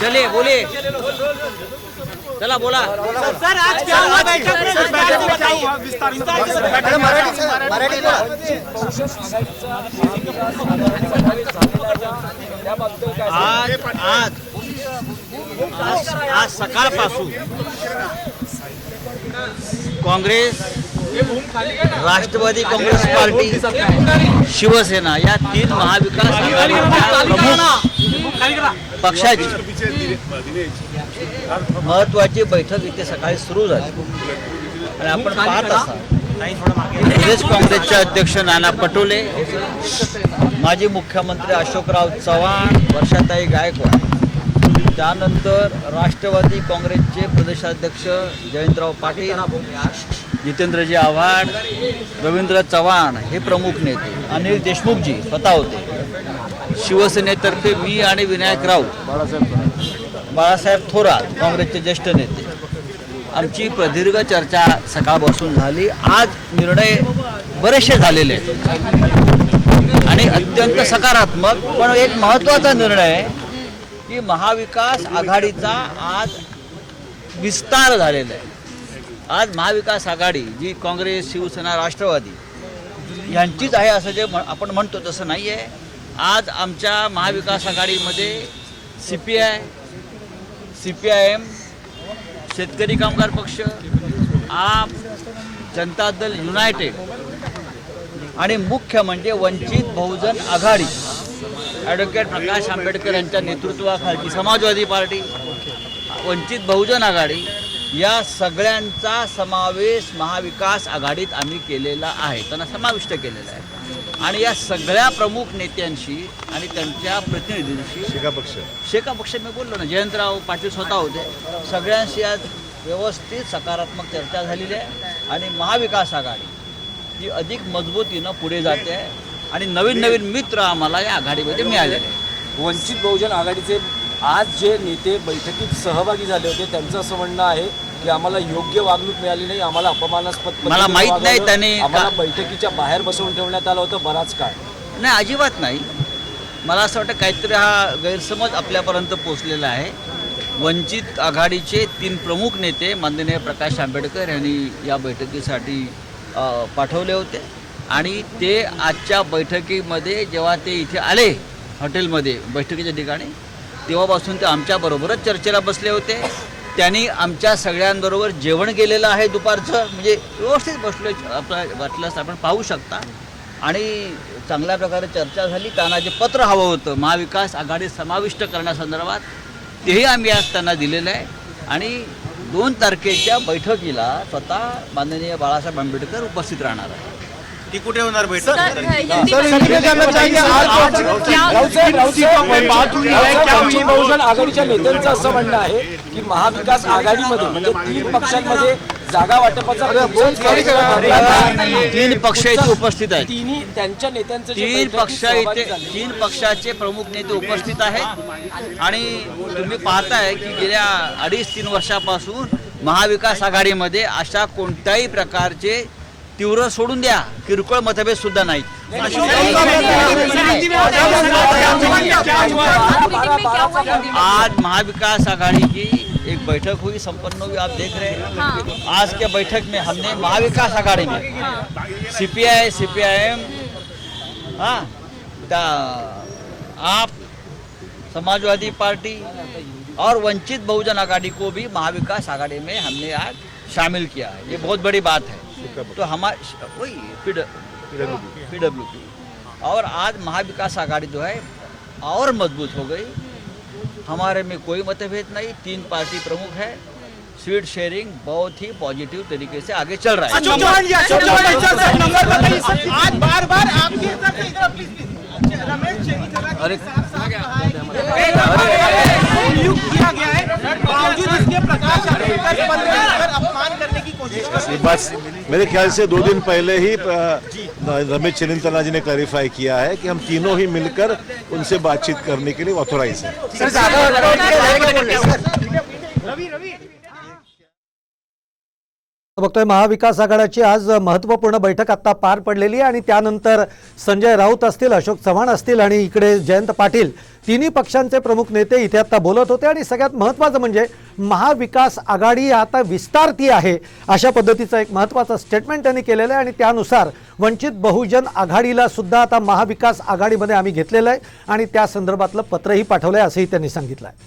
चलिए बोलिए। चला बोला। सर आज क्या हुआ बैठक में। आज आज आज आज सकाळपासून काँग्रेस राष्ट्रवादी काँग्रेस पार्टी शिवसेना या तीन महाविकास आघाडीच्या पक्षाची महत्वाची बैठक इथे सकाळी सुरू झाली. आणि आपण पाहत प्रदेश काँग्रेसचे अध्यक्ष नाना पटोले माजी मुख्यमंत्री अशोकराव चव्हाण वर्षाताई गायकवाड त्यानंतर राष्ट्रवादी काँग्रेसचे प्रदेशाध्यक्ष जयंतराव पाटील जितेंद्रजी आव्हाड रवींद्र चव्हाण हे प्रमुख नेते. अनिल देशमुखजी स्वतः होते शिवसेनेतर्फे मी आणि विनायक राऊत बाळासाहेब थोरात काँग्रेसचे ज्येष्ठ नेते. आमची प्रदीर्घ चर्चा सकाळपासून झाली. आज निर्णय बरेचसे झालेले आहेत. आणि अत्यंत सकारात्मक पण एक महत्त्वाचा निर्णय आहे. की महाविकास आघाडीचा आज विस्तार झालेला आहे. आज महाविकास आघाडी जी काँग्रेस शिवसेना राष्ट्रवादी यांचीच आहे असं जे म्ह- आपण म्हणतो तसं नाही आहे आज आमच्या महाविकास आघाडीमध्ये C P I C P I M Shetkari Kamgar Paksha आप जनता दल युनायटेड आणि मुख्य म्हणजे वंचित बहुजन आघाडी. ॲडव्होकेट प्रकाश आंबेडकर यांच्या नेतृत्वाखालची समाजवादी पार्टी वंचित बहुजन आघाडी या सगळ्यांचा समावेश महाविकास आघाडीत आम्ही केलेला आहे त्यांना समाविष्ट केलेला आहे. आणि या सगळ्या प्रमुख नेत्यांशी आणि त्यांच्या प्रतिनिधींशी शेका पक्ष. शेका पक्ष मी बोललो ना जयंतराव पाटील स्वतः होते. सगळ्यांशी आज व्यवस्थित सकारात्मक चर्चा झालेली आहे आणि महाविकास आघाडी ही अधिक मजबूतीनं पुढे जाते. आहे आणि नवीन नवीन मित्र आम्हाला या आघाडीमध्ये मिळालेले आहेत. वंचित बहुजन आघाडीचे आज जे नेते बैठकीत सहभागी झाले होते त्यांचं असं म्हणणं आहे की आम्हाला योग्य वागणूक मिळाली नाही आम्हाला अपमानास्पद मला माहीत नाही. त्यांनी आम्हाला बैठकीच्या बाहेर बसवून ठेवण्यात आलं होतं बराच काळ. नाही अजिबात नाही. मला असं वाटतं काहीतरी हा गैरसमज आपल्यापर्यंत पोचलेला आहे. वंचित आघाडीचे तीन प्रमुख नेते माननीय प्रकाश आंबेडकर यांनी या बैठकीसाठी पाठवले होते. आणि ते आजच्या बैठकीमध्ये जेव्हा ते इथे आले हॉटेलमध्ये बैठकीच्या ठिकाणी तेव्हापासून ते आमच्याबरोबरच चर्चेला बसले होते. त्यांनी आमच्या सगळ्यांबरोबर जेवण केलेलं आहे दुपारचं. म्हणजे व्यवस्थित बसलो आपलं वाटल्यास आपण पाहू शकता. आणि चांगल्या प्रकारे चर्चा झाली. त्यांना जे पत्र हवं होतं महाविकास आघाडी समाविष्ट करण्यासंदर्भात तेही आम्ही आज त्यांना दिलेलं आहे. आणि दोन तारखेच्या बैठकीला स्वतः माननीय बाळासाहेब आंबेडकर उपस्थित राहणार आहे ती कुठे होणार बैठक है? बहुजन आघाडीच्या नेत्यांचं असं म्हणणं आहे की महाविकास आघाडीमध्ये म्हणजे तीन पक्षांमध्ये जागा वाटपाचा. तीन पक्ष इथे उपस्थित आहेत तिन्ही त्यांच्या नेत्यांचं जे तीन पक्ष इथे. तीन पक्षाचे प्रमुख नेते उपस्थित आहेत आणि तुम्ही पाहताय की गेल्या अडीच तीन वर्षापासून महाविकास आघाडीमध्ये अशा कोणत्याही प्रकारचे तीव्र सोडून द्या किरकोळ मतभेद सुद्धा नाहीत आज महाविकास आघाड़ी की एक बैठक हुई संपन्न हुई आप देख रहे हैं हाँ। आज के बैठक में हमने महाविकास आघाड़ी में सीपीआई सीपीआईएम हाँ आप समाजवादी पार्टी और वंचित बहुजन आघाड़ी को भी महाविकास आघाड़ी में हमने आज शामिल किया है। ये बहुत बड़ी बात है। तो हमारे वही पी डब्ल्यू पी और आज महाविकास आघाड़ी जो है और मज़बूत हो गई। हमारे में कोई मतभेद नहीं तीन पार्टी प्रमुख है। सीट शेयरिंग बहुत ही पॉजिटिव तरीके से आगे चल रहा है। अशोक बस मेरे ख्याल से दो दिन पहले ही रमेश चलिंतला जी ने क्लैरिफाई किया है कि हम तीनों ही मिलकर उनसे बातचीत करने के लिए ऑथोराइज है। रवि रवि। बघतोय महाविकास आघाडीची आज महत्त्वपूर्ण बैठक आता पार पडलेली आहे आणि त्यानंतर संजय राऊत असतील अशोक चव्हाण असतील आणि इकडे जयंत पाटील तिन्ही पक्षांचे प्रमुख नेते इथे आता बोलत होते आणि सगळ्यात महत्त्वाचं म्हणजे महाविकास आघाडी आता विस्तारती आहे अशा पद्धतीचं एक महत्त्वाचं स्टेटमेंट त्यांनी केलेलं आहे आणि त्यानुसार वंचित बहुजन आघाडीला सुद्धा आता महाविकास आघाडीमध्ये आम्ही घेतलेलं आहे आणि त्या संदर्भातलं पत्रही पाठवलं आहे असंही त्यांनी सांगितलं आहे.